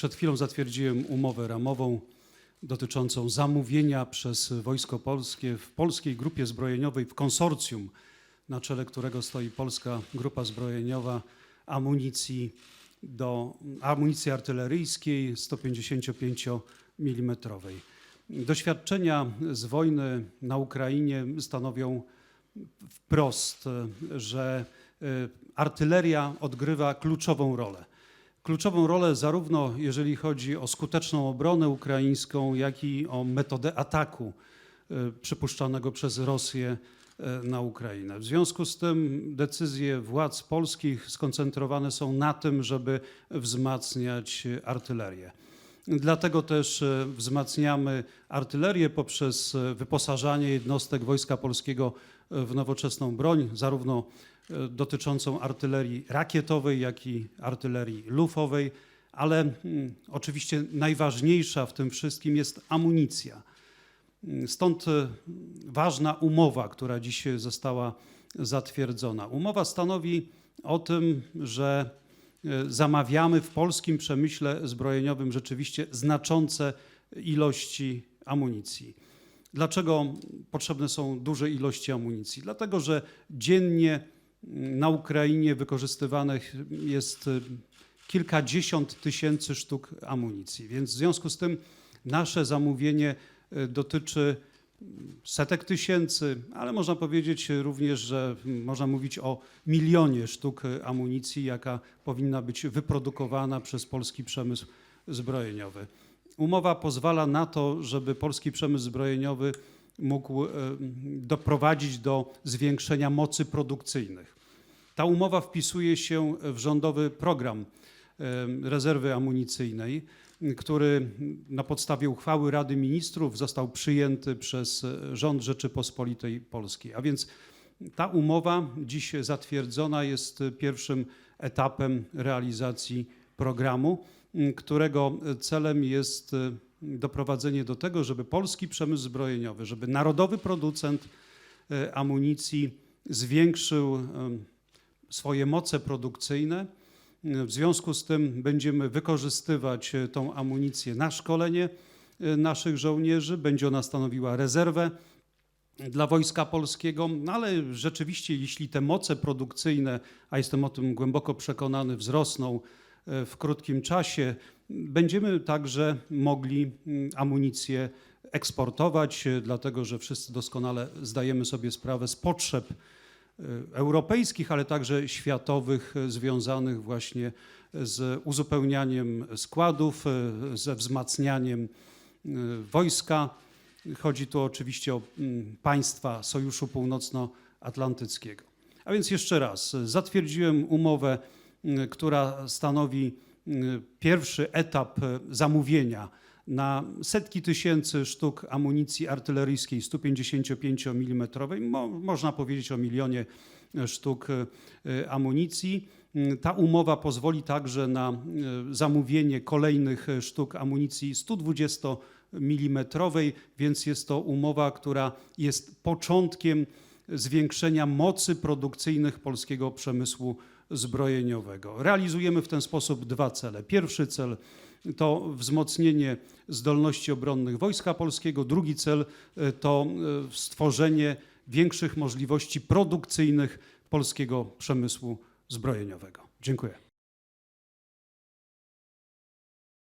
Przed chwilą zatwierdziłem umowę ramową dotyczącą zamówienia przez Wojsko Polskie w Polskiej Grupie Zbrojeniowej w konsorcjum, na czele którego stoi Polska Grupa Zbrojeniowa, amunicji do amunicji artyleryjskiej 155 mm. Doświadczenia z wojny na Ukrainie stanowią wprost, że y, artyleria odgrywa kluczową rolę. Kluczową rolę zarówno jeżeli chodzi o skuteczną obronę ukraińską, jak i o metodę ataku y, przypuszczanego przez Rosję y, na Ukrainę. W związku z tym decyzje władz polskich skoncentrowane są na tym, żeby wzmacniać artylerię. Dlatego też e, wzmacniamy artylerię poprzez e, wyposażanie jednostek Wojska Polskiego e, w nowoczesną broń, zarówno dotyczącą artylerii rakietowej, jak i artylerii lufowej, ale mm, oczywiście najważniejsza w tym wszystkim jest amunicja. Mm, Stąd ważna umowa, która dziś została zatwierdzona. Umowa stanowi o tym, że zamawiamy w polskim przemyśle zbrojeniowym rzeczywiście znaczące ilości amunicji. Dlaczego potrzebne są duże ilości amunicji? Dlatego, że dziennie mm, na Ukrainie wykorzystywanych jest e, kilkadziesiąt tysięcy sztuk amunicji. Więc w związku z tym nasze zamówienie e, dotyczy setek tysięcy, ale można powiedzieć również, że można mówić o milionie sztuk amunicji, jaka powinna być wyprodukowana przez polski przemysł zbrojeniowy. Umowa pozwala na to, żeby polski przemysł zbrojeniowy mógł e, doprowadzić do zwiększenia mocy produkcyjnych. Ta umowa wpisuje się w rządowy program rezerwy amunicyjnej, który na podstawie uchwały Rady Ministrów został przyjęty przez rząd Rzeczypospolitej Polskiej. A więc ta umowa dziś zatwierdzona jest pierwszym etapem realizacji programu, którego celem jest doprowadzenie do tego, żeby polski przemysł zbrojeniowy, żeby narodowy producent e, amunicji zwiększył swoje moce produkcyjne. W związku z tym będziemy wykorzystywać e, tą amunicję na szkolenie e, naszych żołnierzy. Będzie ona stanowiła rezerwę dla Wojska Polskiego, no ale rzeczywiście, jeśli te moce produkcyjne, a jestem o tym głęboko przekonany, wzrosną e, w krótkim czasie, będziemy także mogli mm, amunicję eksportować, e, dlatego że wszyscy doskonale zdajemy sobie sprawę z potrzeb e, europejskich, ale także światowych, e, związanych właśnie z uzupełnianiem składów, e, ze wzmacnianiem e, wojska. Chodzi tu oczywiście o mm, państwa Sojuszu Północnoatlantyckiego. A więc jeszcze raz, zatwierdziłem umowę, która stanowi pierwszy etap e, zamówienia na setki tysięcy sztuk amunicji artyleryjskiej 155 mm. Mo, można powiedzieć o milionie e, sztuk e, amunicji. Mm, Ta umowa pozwoli także na e, zamówienie kolejnych sztuk amunicji 120 mm, więc jest to umowa, która jest początkiem zwiększenia mocy produkcyjnych polskiego przemysłu zbrojeniowego. Realizujemy w ten sposób dwa cele. Pierwszy cel to wzmocnienie zdolności obronnych Wojska Polskiego, drugi cel e, to e, stworzenie większych możliwości produkcyjnych polskiego przemysłu zbrojeniowego. Dziękuję.